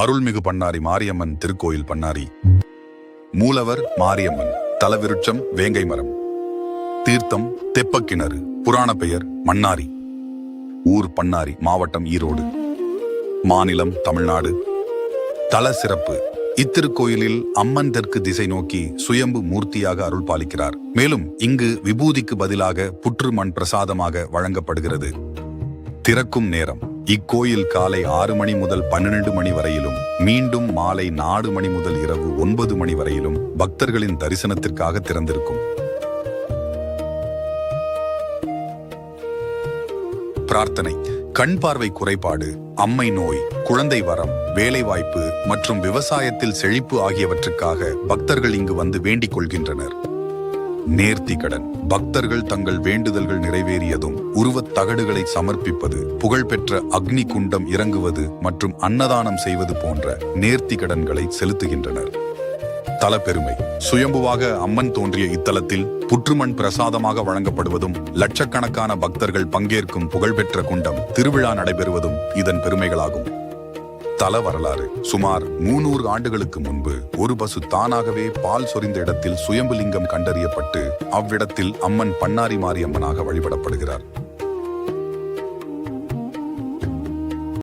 அருள்மிகு பண்ணாரி மாரியம்மன் திருக்கோயில் பண்ணாரி. மூலவர் மாரியம்மன் தலவிருட்சம் வேங்கை மரம் தீர்த்தம் தெப்பக்கிணறு புராண பெயர் மன்னாரி. ஊர் பண்ணாரி மாவட்டம் ஈரோடு. மாநிலம் தமிழ்நாடு. தல சிறப்பு இத்திருக்கோயிலில் அம்மன் தெற்கு திசை நோக்கி சுயம்பு மூர்த்தியாக அருள் பாலிக்கிறார். மேலும் இங்கு விபூதிக்கு பதிலாக புற்று மண் பிரசாதமாக வழங்கப்படுகிறது. திறக்கும் நேரம் இக்கோயில் காலை ஆறு மணி முதல் பன்னிரண்டு மணி வரையிலும் மீண்டும் மாலை நாலு மணி முதல் இரவு ஒன்பது மணி வரையிலும் பக்தர்களின் தரிசனத்திற்காக திறந்திருக்கும். பிரார்த்தனை. கண் பார்வை குறைபாடு அம்மை நோய் குழந்தை வரம் வேலைவாய்ப்பு மற்றும் விவசாயத்தில் செழிப்பு ஆகியவற்றுக்காக பக்தர்கள் இங்கு வந்து வேண்டிக் கொள்கின்றனர். நேர்த்தி கடன். பக்தர்கள் தங்கள் வேண்டுதல்கள் நிறைவேறியதும் உருவத் தகடுகளை சமர்ப்பிப்பது புகழ்பெற்ற அக்னி குண்டம் இறங்குவது மற்றும் அன்னதானம் செய்வது போன்ற நேர்த்தி கடன்களை செலுத்துகின்றனர். பெருமை சுயம்புவாக அம்மன் தோன்றிய இத்தலத்தில் புற்றுமண் பிரசாதமாக வழங்கப்படுவதும் லட்சக்கணக்கான பக்தர்கள் பங்கேற்கும் புகழ்பெற்ற குண்டம் திருவிழா நடைபெறுவதும் இதன் பெருமைகளாகும். தல வரலாறு. சுமார் மூநூறு ஆண்டுகளுக்கு முன்பு ஒரு பசு தானாகவே பால் சொரிந்த இடத்தில் சுயம்புலிங்கம் கண்டறியப்பட்டு அவ்விடத்தில் அம்மன் பண்ணாரி மாரியம்மனாக வழிபடப்படுகிறார்.